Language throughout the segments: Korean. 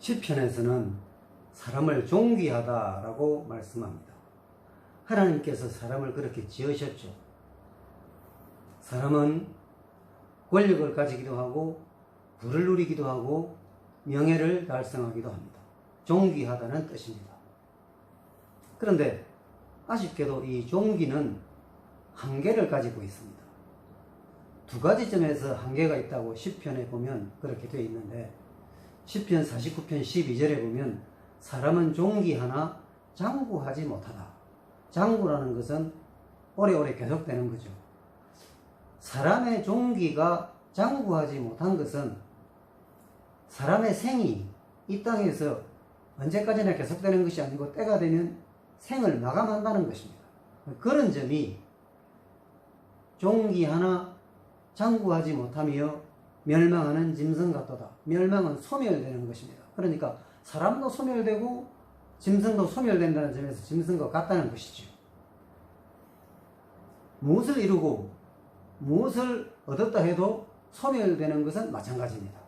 시편에서는 사람을 존귀하다라고 말씀합니다. 하나님께서 사람을 그렇게 지으셨죠. 사람은 권력을 가지기도 하고 부를 누리기도 하고 명예를 달성하기도 합니다. 존귀하다는 뜻입니다. 그런데 아쉽게도 이 존귀는 한계를 가지고 있습니다. 두 가지 점에서 한계가 있다고 시편에 보면 그렇게 되어 있는데 시편 49편 12절에 보면 사람은 존귀하나 장구하지 못하다. 장구라는 것은 오래오래 계속되는 거죠. 사람의 존귀가 장구하지 못한 것은 사람의 생이 이 땅에서 언제까지나 계속되는 것이 아니고 때가 되면 생을 마감한다는 것입니다. 그런 점이 종기 하나 장구하지 못하며 멸망하는 짐승 같도다. 멸망은 소멸되는 것입니다. 그러니까 사람도 소멸되고 짐승도 소멸된다는 점에서 짐승과 같다는 것이죠. 무엇을 이루고 무엇을 얻었다 해도 소멸되는 것은 마찬가지입니다.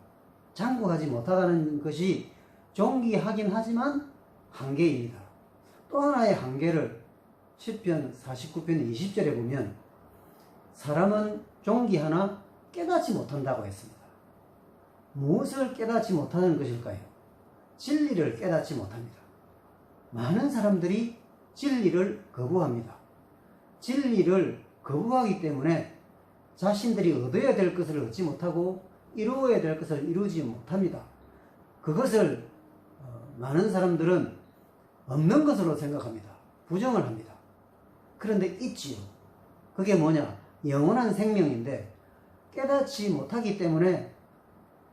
장구하지 못하다는 것이 존귀하긴 하지만 한계입니다. 또 하나의 한계를 10편 49편 20절에 보면 사람은 존귀하나 깨닫지 못한다고 했습니다. 무엇을 깨닫지 못하는 것일까요? 진리를 깨닫지 못합니다. 많은 사람들이 진리를 거부합니다. 진리를 거부하기 때문에 자신들이 얻어야 될 것을 얻지 못하고 이루어야 될 것을 이루지 못합니다. 그것을 어, 많은 사람들은 없는 것으로 생각합니다. 부정을 합니다. 그런데 있지요. 그게 뭐냐? 영원한 생명인데 깨닫지 못하기 때문에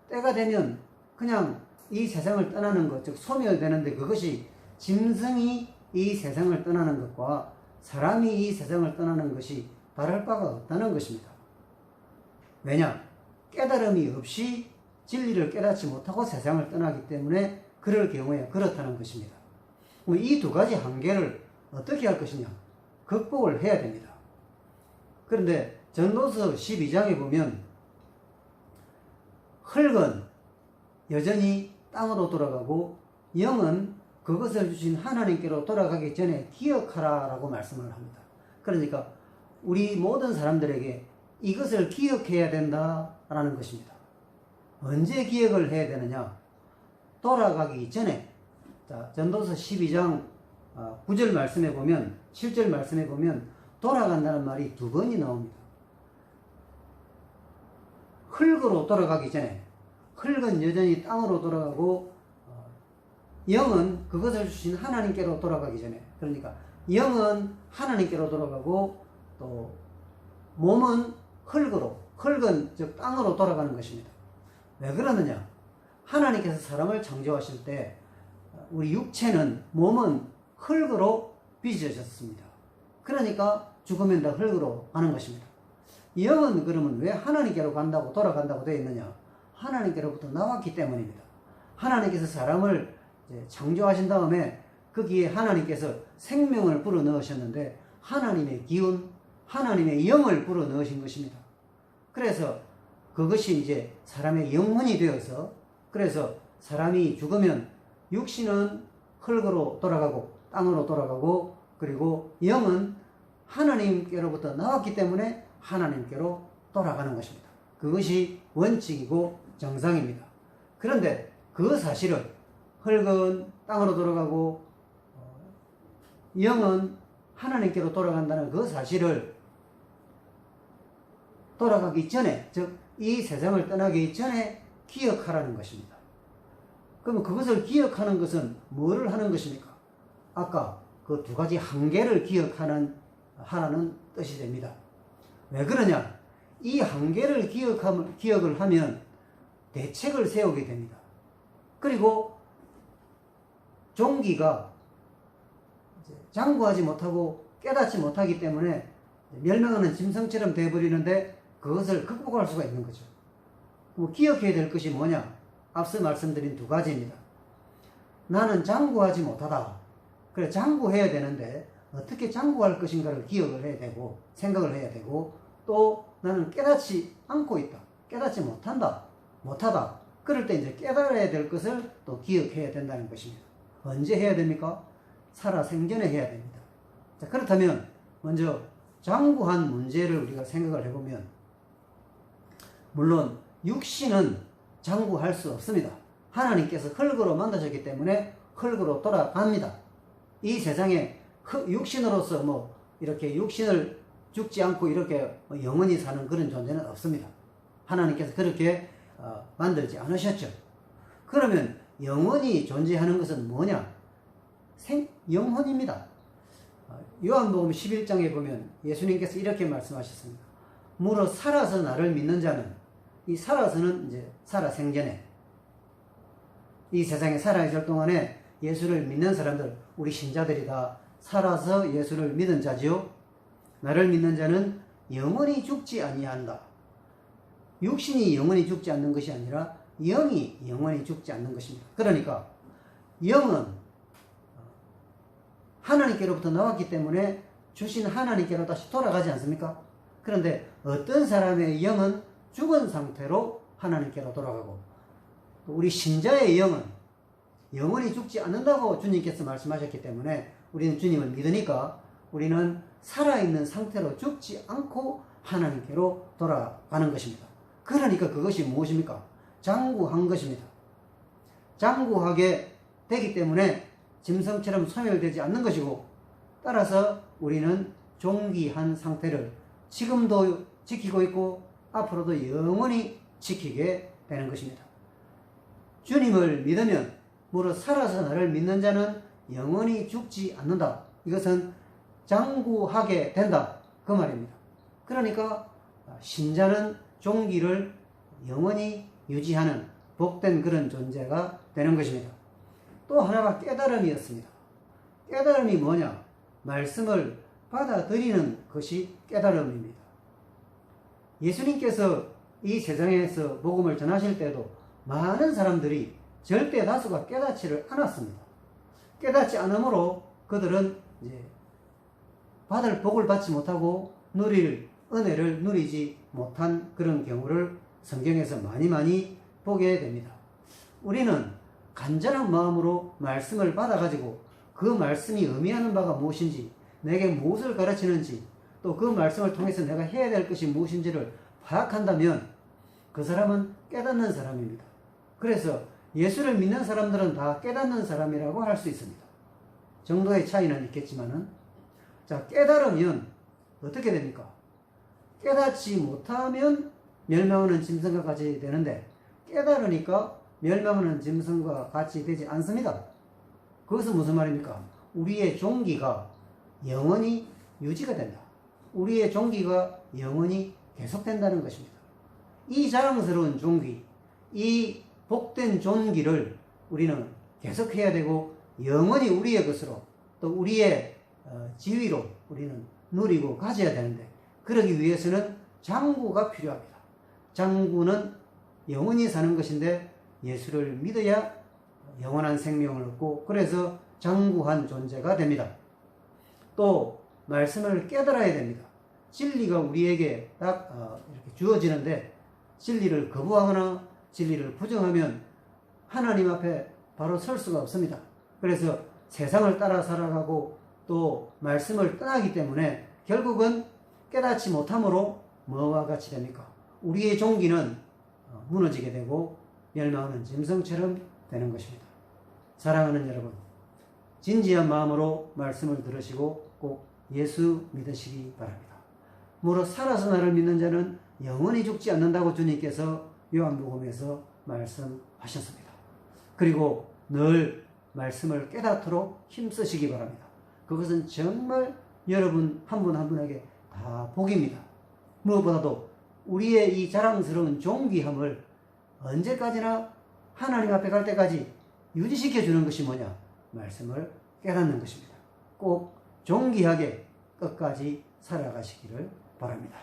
때가 되면 그냥 이 세상을 떠나는 것, 즉 소멸되는데 그것이 짐승이 이 세상을 떠나는 것과 사람이 이 세상을 떠나는 것이 다를 바가 없다는 것입니다. 왜냐? 깨달음이 없이 진리를 깨닫지 못하고 세상을 떠나기 때문에 그럴 경우에 그렇다는 것입니다. 이 두 가지 한계를 어떻게 할 것이냐? 극복을 해야 됩니다. 그런데 전도서 12장에 보면 흙은 여전히 땅으로 돌아가고 영은 그것을 주신 하나님께로 돌아가기 전에 기억하라 라고 말씀을 합니다. 그러니까 우리 모든 사람들에게 이것을 기억해야 된다라는 것입니다. 언제 기억을 해야 되느냐? 돌아가기 전에 자, 전도서 12장 9절 말씀에 보면 7절 말씀에 보면 돌아간다는 말이 두 번이 나옵니다. 흙으로 돌아가기 전에 흙은 여전히 땅으로 돌아가고 어, 영은 그것을 주신 하나님께로 돌아가기 전에 그러니까 영은 하나님께로 돌아가고 또 몸은 흙으로 흙은 즉 땅으로 돌아가는 것입니다. 왜 그러느냐? 하나님께서 사람을 창조하실 때 우리 육체는 몸은 흙으로 빚어졌습니다. 그러니까 죽으면 다 흙으로 가는 것입니다. 영은 그러면 왜 하나님께로 간다고 돌아간다고 되어 있느냐? 하나님께로부터 나왔기 때문입니다. 하나님께서 사람을 창조하신 다음에 거기에 하나님께서 생명을 불어 넣으셨는데 하나님의 기운, 하나님의 영을 불어 넣으신 것입니다. 그래서 그것이 이제 사람의 영혼이 되어서 그래서 사람이 죽으면 육신은 흙으로 돌아가고 땅으로 돌아가고 그리고 영은 하나님께로부터 나왔기 때문에 하나님께로 돌아가는 것입니다. 그것이 원칙이고 정상입니다. 그런데 그 사실은 흙은 땅으로 돌아가고 어, 영은 하나님께로 돌아간다는 그 사실을 돌아가기 전에, 즉, 이 세상을 떠나기 전에 기억하라는 것입니다. 그러면 그것을 기억하는 것은 뭐를 하는 것입니까? 아까 그 두 가지 한계를 기억하는, 하라는 뜻이 됩니다. 왜 그러냐? 이 한계를 기억하면, 기억을 하면 대책을 세우게 됩니다. 그리고 종기가 장구하지 못하고 깨닫지 못하기 때문에 멸망하는 짐승처럼 되어버리는데 그것을 극복할 수가 있는 거죠. 뭐 기억해야 될 것이 뭐냐? 앞서 말씀드린 두 가지입니다. 나는 장구하지 못하다. 그래, 장구해야 되는데 어떻게 장구할 것인가를 기억을 해야 되고 생각을 해야 되고 또 나는 깨닫지 않고 있다. 깨닫지 못한다. 못하다. 그럴 때 이제 깨달아야 될 것을 또 기억해야 된다는 것입니다. 언제 해야 됩니까? 살아 생전에 해야 됩니다. 자, 그렇다면 먼저 장구한 문제를 우리가 생각을 해보면 물론 육신은 장구할 수 없습니다. 하나님께서 흙으로 만드셨기 때문에 흙으로 돌아갑니다. 이 세상에 흙- 육신으로서 뭐 이렇게 육신을 죽지 않고 이렇게 뭐 영원히 사는 그런 존재는 없습니다. 하나님께서 그렇게 어, 만들지 않으셨죠. 그러면 영원히 존재하는 것은 뭐냐? 생, 영혼입니다. 어, 요한복음 11장에 보면 예수님께서 이렇게 말씀하셨습니다. 무릇 살아서 나를 믿는 자는 이 살아서는 이제 살아 생전에 이 세상에 살아 있을 동안에 예수를 믿는 사람들 우리 신자들이 다 살아서 예수를 믿은 자지요. 나를 믿는 자는 영원히 죽지 아니한다. 육신이 영원히 죽지 않는 것이 아니라 영이 영원히 죽지 않는 것입니다. 그러니까 영은 하나님께로부터 나왔기 때문에 주신 하나님께로 다시 돌아가지 않습니까? 그런데 어떤 사람의 영은 죽은 상태로 하나님께로 돌아가고 우리 신자의 영은 영원히 죽지 않는다고 주님께서 말씀하셨기 때문에 우리는 주님을 믿으니까 우리는 살아있는 상태로 죽지 않고 하나님께로 돌아가는 것입니다. 그러니까 그것이 무엇입니까? 장구한 것입니다. 장구하게 되기 때문에 짐승처럼 소멸되지 않는 것이고 따라서 우리는 종기한 상태를 지금도 지키고 있고 앞으로도 영원히 지키게 되는 것입니다. 주님을 믿으면 무릇 살아서 나를 믿는 자는 영원히 죽지 않는다. 이것은 장구하게 된다. 그 말입니다. 그러니까 신자는 종기를 영원히 유지하는 복된 그런 존재가 되는 것입니다. 또 하나가 깨달음이었습니다. 깨달음이 뭐냐? 말씀을 받아들이는 것이 깨달음입니다. 예수님께서 이 세상에서 복음을 전하실 때도 많은 사람들이 절대 다수가 깨닫지를 않았습니다. 깨닫지 않으므로 그들은 이제 받을 복을 받지 못하고 누릴 은혜를 누리지 못한 그런 경우를 성경에서 많이 많이 보게 됩니다. 우리는 간절한 마음으로 말씀을 받아가지고 그 말씀이 의미하는 바가 무엇인지, 내게 무엇을 가르치는지, 또 그 말씀을 통해서 내가 해야 될 것이 무엇인지를 파악한다면 그 사람은 깨닫는 사람입니다. 그래서 예수를 믿는 사람들은 다 깨닫는 사람이라고 할 수 있습니다. 정도의 차이는 있겠지만은, 자, 깨달으면 어떻게 됩니까? 깨닫지 못하면 멸망하는 짐승과 같이 되는데, 깨달으니까 멸망하는 짐승과 같이 되지 않습니다. 그것은 무슨 말입니까? 우리의 종기가 영원히 유지가 된다. 우리의 종기가 영원히 계속된다는 것입니다. 이 자랑스러운 종기, 이 복된 존기를 우리는 계속해야 되고 영원히 우리의 것으로 또 우리의 어, 지위로 우리는 누리고 가져야 되는데 그러기 위해서는 장구가 필요합니다. 장구는 영원히 사는 것인데 예수를 믿어야 영원한 생명을 얻고 그래서 장구한 존재가 됩니다. 또 말씀을 깨달아야 됩니다. 진리가 우리에게 딱 어, 이렇게 주어지는데 진리를 거부하거나 진리를 부정하면 하나님 앞에 바로 설 수가 없습니다. 그래서 세상을 따라 살아가고 또 말씀을 떠나기 때문에 결국은 깨닫지 못함으로 뭐와 같이 됩니까? 우리의 종기는 어, 무너지게 되고 멸망하는 짐승처럼 되는 것입니다. 사랑하는 여러분, 진지한 마음으로 말씀을 들으시고 꼭 예수 믿으시기 바랍니다. 무릇 살아서 나를 믿는 자는 영원히 죽지 않는다고 주님께서 요한복음에서 말씀하셨습니다. 그리고 늘 말씀을 깨닫도록 힘쓰시기 바랍니다. 그것은 정말 여러분 한분한 분에게 다 복입니다. 무엇보다도 우리의 이 자랑스러운 존귀함을 언제까지나 하나님 앞에 갈 때까지 유지시켜 주는 것이 뭐냐? 말씀을 깨닫는 것입니다. 꼭 존귀하게 끝까지 살아가시기를 바랍니다.